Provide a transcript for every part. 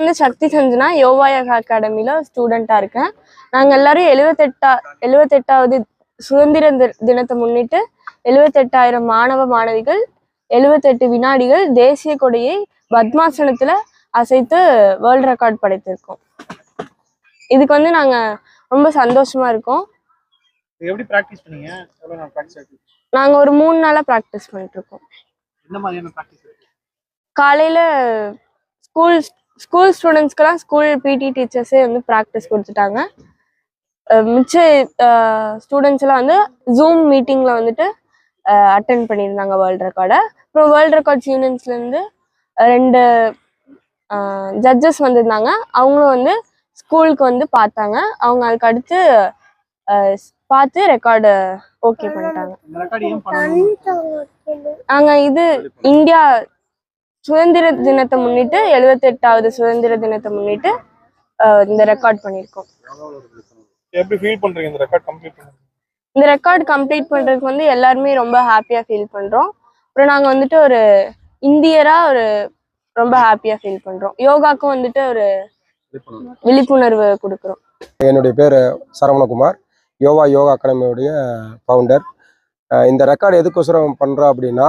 வந்து சக்தி சஞ்சனா யோகாயக அகாடமியில் ஸ்டூடெண்ட்டாக இருக்கேன். நாங்கள் எல்லாரும் எழுவத்தெட்டா எழுவத்தெட்டாவது சுதந்திர தினத்தை முன்னிட்டு எழுவத்தெட்டாயிரம் மாணவ மாணவிகள் எழுவத்தெட்டு வினாடிகள் தேசிய கொடியை பத்மாசனத்தில் அசைத்து வேர்ல்ட் ரெக்கார்ட் படைத்திருக்கோம். இதுக்கு வந்து நாங்கள் ரொம்ப சந்தோஷமா இருக்கோம். எப்படி ப்ராக்டிஸ் பண்ணீங்க? நாங்கள் ஒரு மூணு நாளாக ப்ராக்டிஸ் பண்ணிட்டு இருக்கோம். காலையில் ஸ்கூல் ஸ்கூல் ஸ்டூடெண்ட்ஸ்க்கெல்லாம் ஸ்கூல் பிடி டீச்சர்ஸே வந்து ப்ராக்டிஸ் கொடுத்துட்டாங்க. மிச்ச ஸ்டூடெண்ட்ஸ் எல்லாம் வந்து ஜூம் மீட்டிங்கில் வந்துட்டு அட்டன் பண்ணியிருந்தாங்க வேர்ல்ட் ரெக்கார்டை அப்புறம் வேர்ல்ட் ரெக்கார்ட்ஸ் யூனியன்ஸ்லேருந்து ரெண்டு ஜட்ஜஸ் வந்திருந்தாங்க. அவங்களும் வந்து ஸ்கூலுக்கு வந்து பார்த்தாங்க. அவங்க அதுக்கு அடுத்து அஹ், பார்த்து ரெக்கார்டு ஓகே பண்ணிட்டாங்க. இந்த ரெக்கார்டு ஏன் பண்ணணும்? நாங்க இது இந்தியா சுதந்திர தினத்தை முன்னிட்டு எழுவத்தெட்டாவது சுதந்திர தினத்தை முன்னிட்டு இந்த ரெக்கார்ட் பண்ணியிருக்கோம். எப்படி ஃபீல் பண்றீங்க இந்த ரெக்கார்ட் கம்ப்ளீட் பண்ணி? இந்த ரெக்கார்ட் கம்ப்ளீட் பண்றதுக்கு வந்து எல்லாருமே ரொம்ப ஹாப்பியா ஃபீல் பண்றோம். அப்புறம் நாங்க வந்துட்டு ஒரு இந்தியரா ஒரு ரொம்ப ஹாப்பியா ஃபீல் பண்றோம். யோகாக்கும் வந்துட்டு ஒரு விழிப்புணர்வு கொடுக்குறோம். என்னுடைய பேர் சரவணகுமார். யோவா யோகா அகாடமியோடைய ஃபவுண்டர் இந்த ரெக்கார்டு எதுக்கோசரம் பண்ணுறோம் அப்படின்னா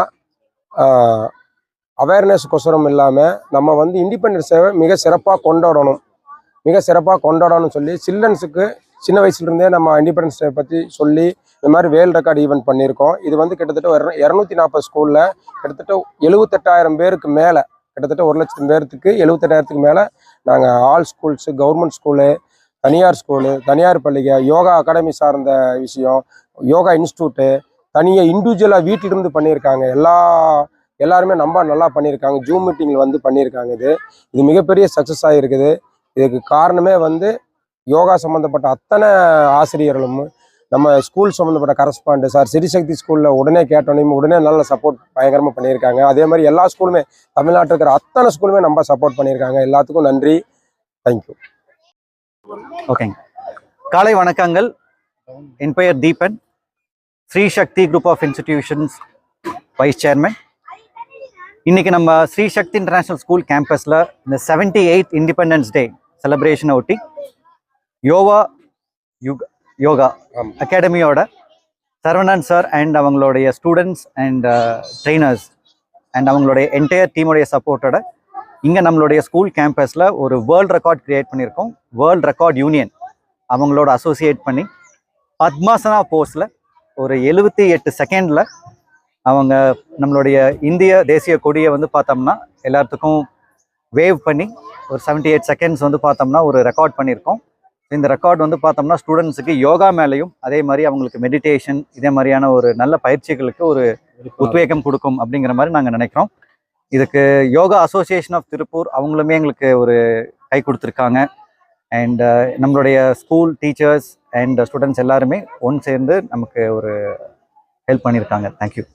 அவேர்னஸ்க்கொசரம் இல்லாமல் நம்ம வந்து இண்டிபெண்டன்ஸை மிக சிறப்பாக கொண்டாடணும். மிக சிறப்பாக கொண்டாடணும்னு சொல்லி சில்ட்ரன்ஸுக்கு சின்ன வயசுலேருந்தே நம்ம இண்டிபெண்டன்ஸ் டே பற்றி சொல்லி இந்த மாதிரி வேர்ல்டு ரெக்கார்டு ஈவெண்ட் பண்ணியிருக்கோம். இது வந்து கிட்டத்தட்ட ஒரு இரநூத்தி நாற்பது ஸ்கூலில் கிட்டத்தட்ட எழுபத்தெட்டாயிரம் பேருக்கு மேலே கிட்டத்தட்ட ஒரு லட்சம் பேர்த்துக்கு எழுபத்தெட்டாயிரத்துக்கு மேலே நாங்கள் ஆல் ஸ்கூல்ஸு கவர்மெண்ட் ஸ்கூலு தனியார் ஸ்கூலு தனியார் பள்ளிக யோகா அகாடமி சார்ந்த விஷயம் யோகா இன்ஸ்டியூட்டு தனியாக இண்டிவிஜுவலாக வீட்டிலிருந்து பண்ணியிருக்காங்க. எல்லா எல்லாருமே ரொம்ப நல்லா பண்ணியிருக்காங்க ஜூம் மீட்டிங்கில் வந்து பண்ணியிருக்காங்க இது. இது மிகப்பெரிய சக்ஸஸ் ஆகிருக்குது இதுக்கு காரணமே வந்து யோகா சம்மந்தப்பட்ட அத்தனை ஆசிரியர்களும் நம்ம ஸ்கூல் சம்மந்தப்பட்ட கரஸ்பாண்டு சார் சிறிசக்தி ஸ்கூலில் உடனே கேட்டோன்னே உடனே நல்ல சப்போர்ட் பயங்கரமாக பண்ணியிருக்காங்க அதே மாதிரி எல்லா ஸ்கூலுமே தமிழ்நாட்டில் இருக்கிற அத்தனை ஸ்கூலுமே நம்ம சப்போர்ட் பண்ணியிருக்காங்க எல்லாத்துக்கும் நன்றி. தேங்க்யூ ஓகேங்க காலை வணக்கங்கள். என் பெயர் Deepan. Shri Sakthi group of institutions vice chairman இன்னைக்கு நம்ம ஸ்ரீ சக்தி இன்டர்நேஷ்னல் ஸ்கூல் கேம்பஸில் இந்த செவன்டி எயித் இண்டிபெண்டன்ஸ் டே செலிப்ரேஷனை ஒட்டி யோகா யுக் யோகா. அகாடமியோட சரவணன் சார் அண்ட் அவங்களுடைய ஸ்டூடெண்ட்ஸ் அண்ட் ட்ரெயினர்ஸ் அண்ட் அவங்களுடைய என்டையர் டீமுடைய சப்போர்ட்டோட இங்கே நம்மளுடைய ஸ்கூல் கேம்பஸில் ஒரு வேர்ல்ட் ரெக்கார்ட் கிரியேட் பண்ணியிருக்கோம் வேர்ல்ட் ரெக்கார்ட் யூனியன் அவங்களோட அசோசியேட் பண்ணி பத்மாசனா போஸ்டில் ஒரு எழுபத்தி எட்டு செகண்டில் அவங்க நம்மளுடைய இந்திய தேசிய கொடியை வந்து பார்த்தோம்னா எல்லாத்துக்கும் வேவ் பண்ணி ஒரு 78 எயிட் செகண்ட்ஸ் வந்து பார்த்தோம்னா ஒரு ரெக்கார்ட் பண்ணியிருக்கோம். இந்த ரெக்கார்ட் வந்து பார்த்தோம்னா ஸ்டூடெண்ட்ஸுக்கு யோகா மேலேயும் அதே மாதிரி அவங்களுக்கு மெடிடேஷன் இதே மாதிரியான ஒரு நல்ல பயிற்சிகளுக்கு ஒரு உத்வேகம் கொடுக்கும் அப்படிங்கிற மாதிரி நாங்கள் நினைக்கிறோம். இதுக்கு யோகா அசோசியேஷன் ஆஃப் திருப்பூர் அவங்களுமே எங்களுக்கு ஒரு கை கொடுத்துருக்காங்க. அண்ட் நம்மளுடைய ஸ்கூல் டீச்சர்ஸ் அண்ட் ஸ்டூடெண்ட்ஸ் எல்லாருமே ஒன்று சேர்ந்து நமக்கு ஒரு ஹெல்ப் பண்ணியிருக்காங்க. தேங்க்யூ